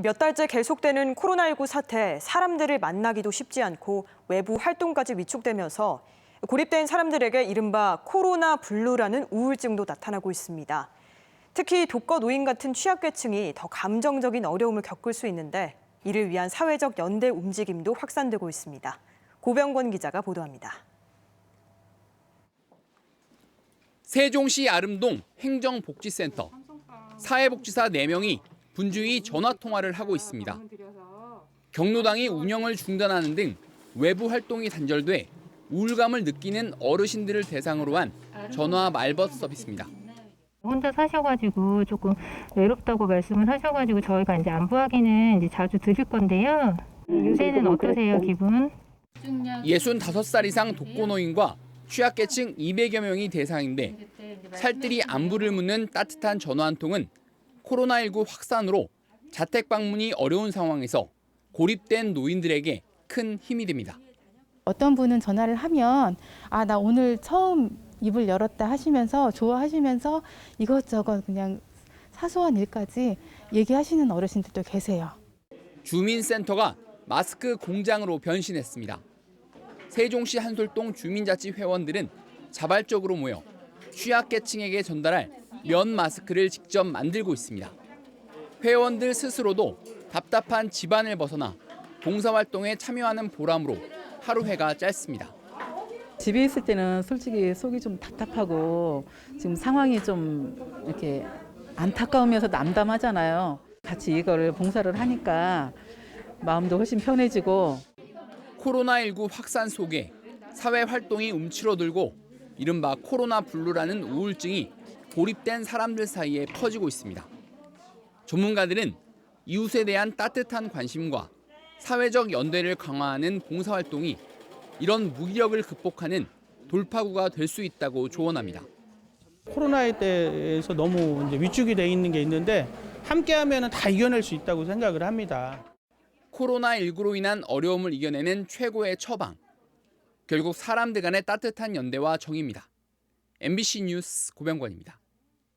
몇 달째 계속되는 코로나19 사태, 사람들을 만나기도 쉽지 않고 외부 활동까지 위축되면서 고립된 사람들에게 이른바 코로나 블루라는 우울증도 나타나고 있습니다. 특히 독거 노인 같은 취약계층이 더 감정적인 어려움을 겪을 수 있는데 이를 위한 사회적 연대 움직임도 확산되고 있습니다. 고병권 기자가 보도합니다. 세종시 아름동 행정복지센터 사회복지사 4명이 분주히 전화 통화를 하고 있습니다. 경로당이 운영을 중단하는 등 외부 활동이 단절돼 우울감을 느끼는 어르신들을 대상으로 한 전화 말벗 서비스입니다. 혼자 사셔가지고 조금 외롭다고 말씀을 하셔가지고 저희가 이제 안부 확인은 이제 자주 드릴 건데요. 요새는 어떠세요, 기분? 65살 이상 독거노인과 취약계층 200여 명이 대상인데 살뜰히 안부를 묻는 따뜻한 전화 한 통은 코로나19 확산으로 자택 방문이 어려운 상황에서 고립된 노인들에게 큰 힘이 됩니다. 어떤 분은 전화를 하면 아 나 오늘 처음 입을 열었다 하시면서 좋아하시면서 이것저것 그냥 사소한 일까지 얘기하시는 어르신들도 계세요. 주민센터가 마스크 공장으로 변신했습니다. 세종시 한솔동 주민자치 회원들은 자발적으로 모여 취약계층에게 전달할 면 마스크를 직접 만들고 있습니다. 회원들 스스로도 답답한 집안을 벗어나 봉사활동에 참여하는 보람으로 하루회가 짧습니다. 집에 있을 때는 솔직히 속이 좀 답답하고 지금 상황이 좀 이렇게 안타까우면서 남담하잖아요. 같이 이거를 봉사를 하니까 마음도 훨씬 편해지고 코로나19 확산 속에 사회 활동이 움츠러들고 이른바 코로나 블루라는 우울증이 고립된 사람들 사이에 퍼지고 있습니다. 전문가들은 이웃에 대한 따뜻한 관심과 사회적 연대를 강화하는 봉사활동이 이런 무기력을 극복하는 돌파구가 될 수 있다고 조언합니다. 코로나에 대해서 너무 이제 위축이 돼 있는 게 있는데 함께하면 다 이겨낼 수 있다고 생각을 합니다. 코로나19로 인한 어려움을 이겨내는 최고의 처방. 결국 사람들 간의 따뜻한 연대와 정의입니다. MBC 뉴스 고병권입니다.